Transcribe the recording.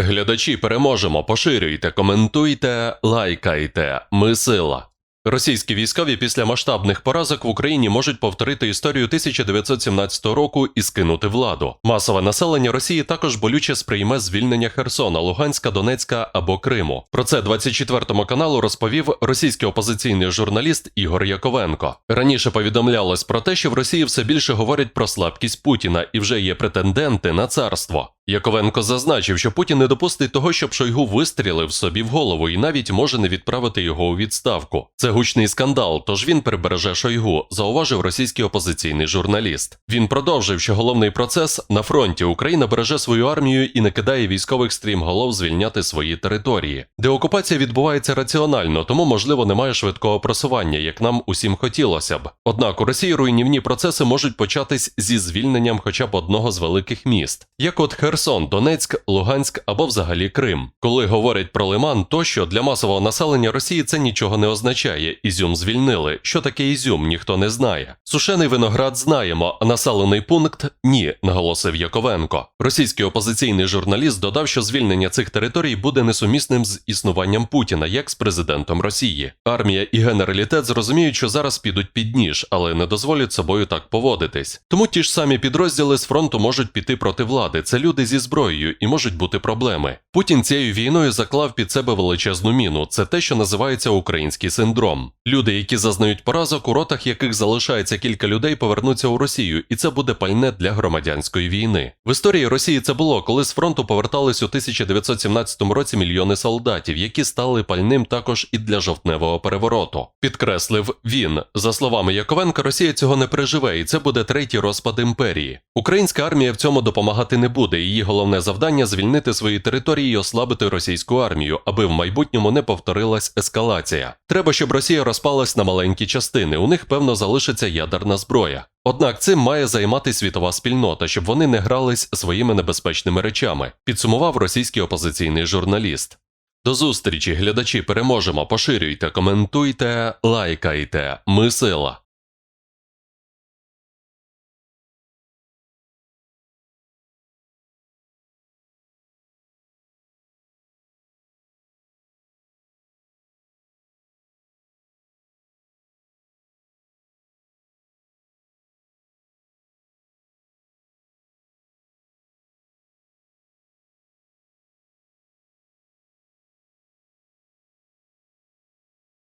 Глядачі переможемо, поширюйте, коментуйте, лайкайте. Ми сила. Російські військові після масштабних поразок в Україні можуть повторити історію 1917 року і скинути владу. Масове населення Росії також болюче сприйме звільнення Херсона, Луганська, Донецька або Криму. Про це 24 каналу розповів російський опозиційний журналіст Ігор Яковенко. Раніше повідомлялось про те, що в Росії все більше говорять про слабкість Путіна і вже є претенденти на царство. Яковенко зазначив, що Путін не допустить того, щоб Шойгу вистрілив собі в голову і навіть може не відправити його у відставку. Це гучний скандал, тож він прибереже Шойгу, зауважив російський опозиційний журналіст. Він продовжив, що головний процес на фронті Україна береже свою армію і не кидає військових стрімголов звільняти свої території. Деокупація відбувається раціонально, тому можливо немає швидкого просування, як нам усім хотілося б. Однак у Росії руйнівні процеси можуть початись зі звільненням хоча б одного з великих міст, як от Херсон, Донецьк, Луганськ або взагалі Крим. Коли говорять про Лиман, тощо для масового населення Росії це нічого не означає. Ізюм звільнили. Що таке Ізюм, ніхто не знає. Сушений виноград знаємо, а населений пункт ні, наголосив Яковенко. Російський опозиційний журналіст додав, що звільнення цих територій буде несумісним з існуванням Путіна як з президентом Росії. Армія і генералітет зрозуміють, що зараз підуть під ніж, але не дозволять собою так поводитись. Тому ті ж самі підрозділи з фронту можуть піти проти влади. Це люди зі зброєю і можуть бути проблеми. Путін цією війною заклав під себе величезну міну. Це те, що називається український синдром. Люди, які зазнають поразок, у ротах яких залишається кілька людей, повернуться у Росію, і це буде пальне для громадянської війни. В історії Росії це було, коли з фронту повертались у 1917 році мільйони солдатів, які стали пальним також і для жовтневого перевороту. Підкреслив він. За словами Яковенка, Росія цього не переживе, і це буде третій розпад імперії. Українська армія в цьому допомагати не буде. Її головне завдання звільнити свої території і ослабити російську армію, аби в майбутньому не повторилась ескалація. Треба, щоб Росія розпалась на маленькі частини. У них певно залишиться ядерна зброя. Однак цим має займатися світова спільнота, щоб вони не грались своїми небезпечними речами, підсумував російський опозиційний журналіст. До зустрічі, глядачі, переможемо, поширюйте, коментуйте, лайкайте. Ми сила.